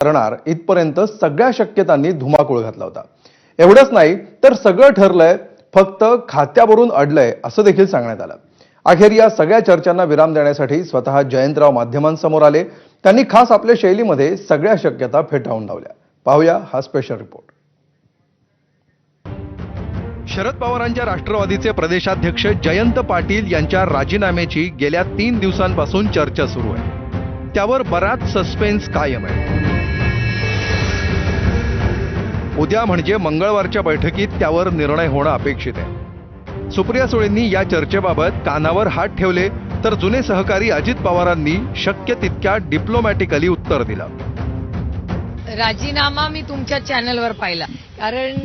करणार इथपर्यंत सगळ्या शक्यतांनी धुमाकूळ घातला होता. एवढंच नाही तर सगळं ठरलंय फक्त खात्यावरून अडलंय असं देखील सांगण्यात आलं. अखेर या सगळ्या चर्चांना विराम देण्यासाठी स्वतः जयंतराव माध्यमांसमोर आले. त्यांनी खास आपल्या शैलीमध्ये सगळ्या शक्यता फेटाळून लावल्या. पाहूया हा स्पेशल रिपोर्ट शरद पवारांच्या राष्ट्रवादीचे प्रदेशाध्यक्ष जयंत पाटील यांच्या राजीनाम्याची गेल्या तीन दिवसांपासून चर्चा सुरू आहे. त्यावर बराच सस्पेन्स कायम आहे. उद्या म्हणजे मंगळवारच्या बैठकीत त्यावर निर्णय होणं अपेक्षित आहे. सुप्रिया सुळेंनी या चर्चेबाबत कानावर हात ठेवले तर जुने सहकारी अजित पवारांनी शक्य तितक्या डिप्लोमॅटिकली उत्तर दिलं. राजीनामा मी तुमच्या चॅनलवर पाहिला. कारण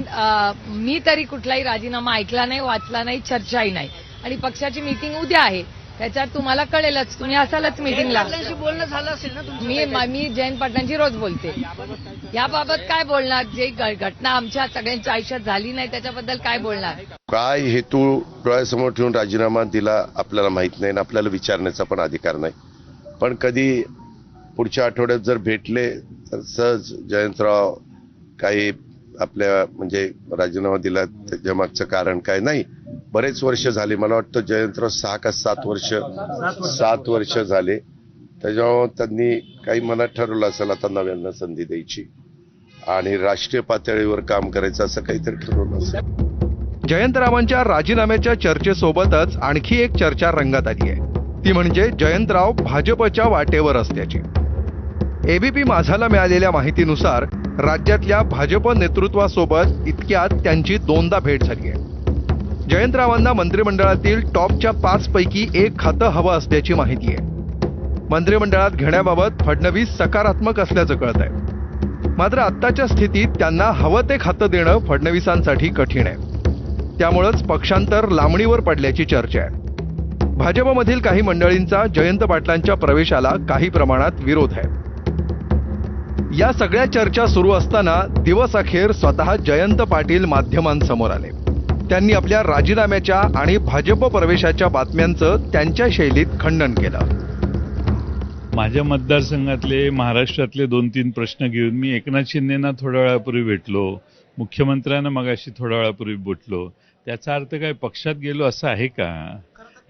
मी तरी कुठलाही राजीनामा ऐकला नाही वाचला नाही चर्चाही नाही. आणि पक्षाची मीटिंग उद्या आहे. त्याच्यात तुम्हाला कळेलच. तुम्ही असालच मीटिंगला बोलणं झालं असेल ना मी मी जयंत पाटलांची रोज बोलते. याबाबत काय बोलणार? जे घटना आमच्या सगळ्यांच्या आयुष्यात झाली नाही त्याच्याबद्दल काय बोलणार? काय हेतू डोळ्यासमोर ठेवून राजीनामा दिला आपल्याला माहीत नाही आणि आपल्याला विचारण्याचा पण अधिकार नाही. पण कधी पुढच्या आठवड्यात जर भेटले तर सहज जयंतराव काही आपल्या म्हणजे राजीनामा दिला त्याच्या मागचं कारण काय नाही. बरेच वर्ष झाले. मला वाटतं जयंतराव सहा का सात वर्ष सात वर्ष झाले. त्याच्यामुळं त्यांनी काही मनात ठरवलं असेल आता नव्यांना संधी द्यायची. आणि राष्ट्रीय पातळीवर काम करायचं असं काहीतरी ठरवलं असेल. जयंतरावांच्या राजीनाम्याच्या चर्चेसोबतच आणखी एक चर्चा रंगात आली आहे. ती म्हणजे जयंतराव भाजपच्या वाटेवर असल्याची. एबीपी माझाला मिळालेल्या माहितीनुसार राज्यातल्या भाजप नेतृत्वासोबत इतक्यात त्यांची दोनदा भेट झाली आहे. जयंतरावांना मंत्रिमंडळातील टॉपच्या पाच पैकी एक खातं हवं असल्याची माहिती आहे. मंत्रिमंडळात घेण्याबाबत फडणवीस सकारात्मक असल्याचं कळत आहे मात्र आत्ताच्या स्थितीत त्यांना हवं ते खातं देणं फडणवीसांसाठी कठीण आहे. त्यामुळंच पक्षांतर लांबणीवर पडल्याची चर्चा आहे. भाजपमधील काही मंडळींचा जयंत पाटलांच्या प्रवेशाला काही प्रमाणात विरोध आहे. या सगळ्या चर्चा सुरू असताना दिवस अखेर स्वतः जयंत पाटील माध्यमांसमोर आले. त्यांनी आपल्या राजीनाम्याच्या आणि भाजप प्रवेशाच्या बातम्यांचं त्यांच्या शैलीत खंडन केलं. माझ्या मतदारसंघातले महाराष्ट्रातले दोन तीन प्रश्न घेऊन मी एकनाथ शिंदेना थोड्या वेळापूर्वी भेटलो मुख्यमंत्र्यांना मगाशी थोड्या वेळापूर्वी भेटलो त्याचा अर्थ काय पक्षात गेलो असं आहे का?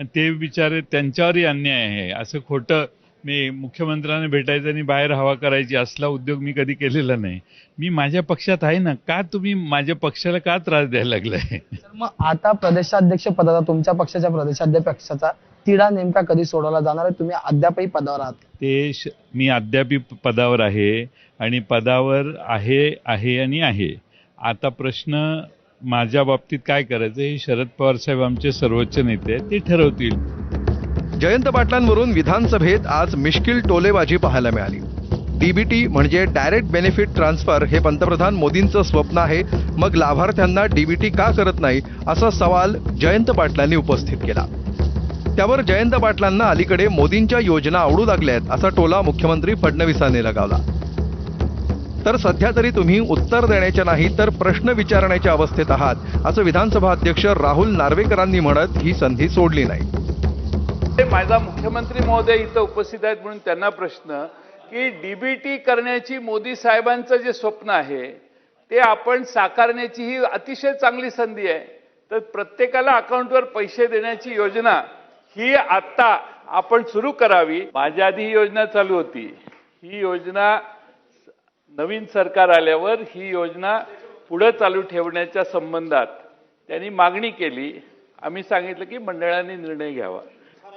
ते बिचारे त्यांच्यावरही अन्याय आहे. असं खोटं मी मुख्यमंत्र्यांना भेटायचं आणि बाहेर हवा करायची असला उद्योग मी कधी केलेला नाही. मी माझ्या पक्षात आहे ना का तुम्ही माझ्या पक्षाला का त्रास द्यायला लागलाय? मग आता प्रदेशाध्यक्ष पदाचा तुमच्या पक्षाच्या प्रदेशाध्यक्षाचा तिढा नेमका कधी सोडवला जाणार आहे? तुम्ही अद्यापही पदावर आहात. ते मी अद्यापी प- पदावर आहे आणि पदावर आहे आहे आणि आहे. आता प्रश्न माझ्या बाबतीत काय करायचं हे शरद पवार साहेब आमचे सर्वोच्च नेते आहेत ते ठरवतील. जयंत पाटलांवरून विधानसभेत आज मिश्किल टोलेबाजी पाहायला मिळाली. डीबीटी म्हणजे डायरेक्ट बेनिफिट ट्रान्सफर हे पंतप्रधान मोदींचं स्वप्न आहे. मग लाभार्थ्यांना डीबीटी का करत नाही? असा सवाल जयंत पाटलांनी उपस्थित केला. त्यावर जयंत पाटलांना अलीकडे मोदींच्या योजना आवडू लागल्यात असा टोला मुख्यमंत्री फडणवीसांनी लगावला. तर सध्या तरी तुम्ही उत्तर देण्याच्या नाही तर प्रश्न विचारण्याच्या अवस्थेत आहात असं विधानसभा अध्यक्ष राहुल नार्वेकरांनी म्हणत ही संधी सोडली नाही. माझा मुख्यमंत्री महोदय इथं उपस्थित आहेत म्हणून त्यांना प्रश्न की डीबीटी करण्याची मोदी साहेबांचं जे स्वप्न आहे ते आपण साकारण्याची ही अतिशय चांगली संधी आहे. तर प्रत्येकाला अकाउंटवर पैसे देण्याची योजना ही आत्ता आपण सुरू करावी. माझ्या आधी ही योजना चालू होती. ही योजना नवीन सरकार आल्यावर ही योजना पुढे चालू ठेवण्याच्या संबंधात त्यांनी मागणी केली. आम्ही सांगितलं की मंडळाने निर्णय घ्यावा.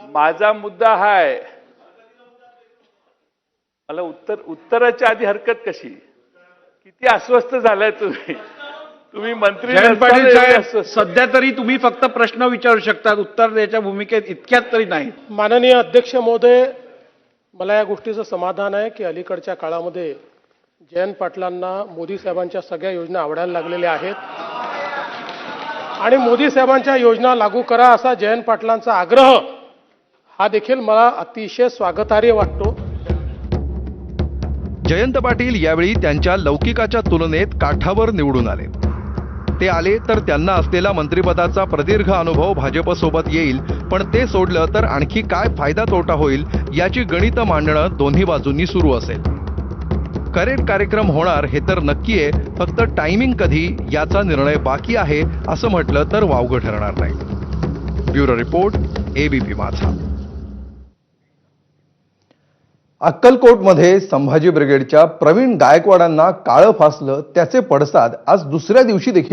माझा मुद्दा हा आहे मला उत्तर उत्तराच्या आधी हरकत कशी? किती अस्वस्थ झालाय तुम्ही. तुम्ही मंत्री. सध्या तरी तुम्ही फक्त प्रश्न विचारू शकता उत्तर द्यायच्या भूमिकेत इतक्यात तरी नाही. माननीय अध्यक्ष महोदय मला या गोष्टीचं समाधान आहे की अलीकडच्या काळामध्ये जयंत पाटलांना मोदी साहेबांच्या सगळ्या योजना आवडायला लागलेल्या आहेत. आणि मोदी साहेबांच्या योजना लागू करा असा जयंत पाटलांचा आग्रह हा देखील मला अतिशय स्वागतार्ह वाटतो. जयंत पाटील यावेळी त्यांच्या लौकिकाच्या तुलनेत काठावर निवडून आले. ते आले तर त्यांना असलेला मंत्रिपदाचा प्रदीर्घ अनुभव भाजपसोबत येईल पण ते सोडलं तर आणखी काय फायदा तोटा होईल याची गणितं मांडणं दोन्ही बाजूंनी सुरू असेल. करेक्ट कार्यक्रम होणार हे तर नक्की आहे फक्त टायमिंग कधी याचा निर्णय बाकी आहे असं म्हटलं तर वावगं ठरणार नाही. ब्युरो रिपोर्ट एबीपी माझा अक्कलकोटमध्ये संभाजी ब्रिगेडच्या प्रवीण गायकवाडांना काळं फासलं त्याचे पडसाद आज दुसऱ्या दिवशी देखील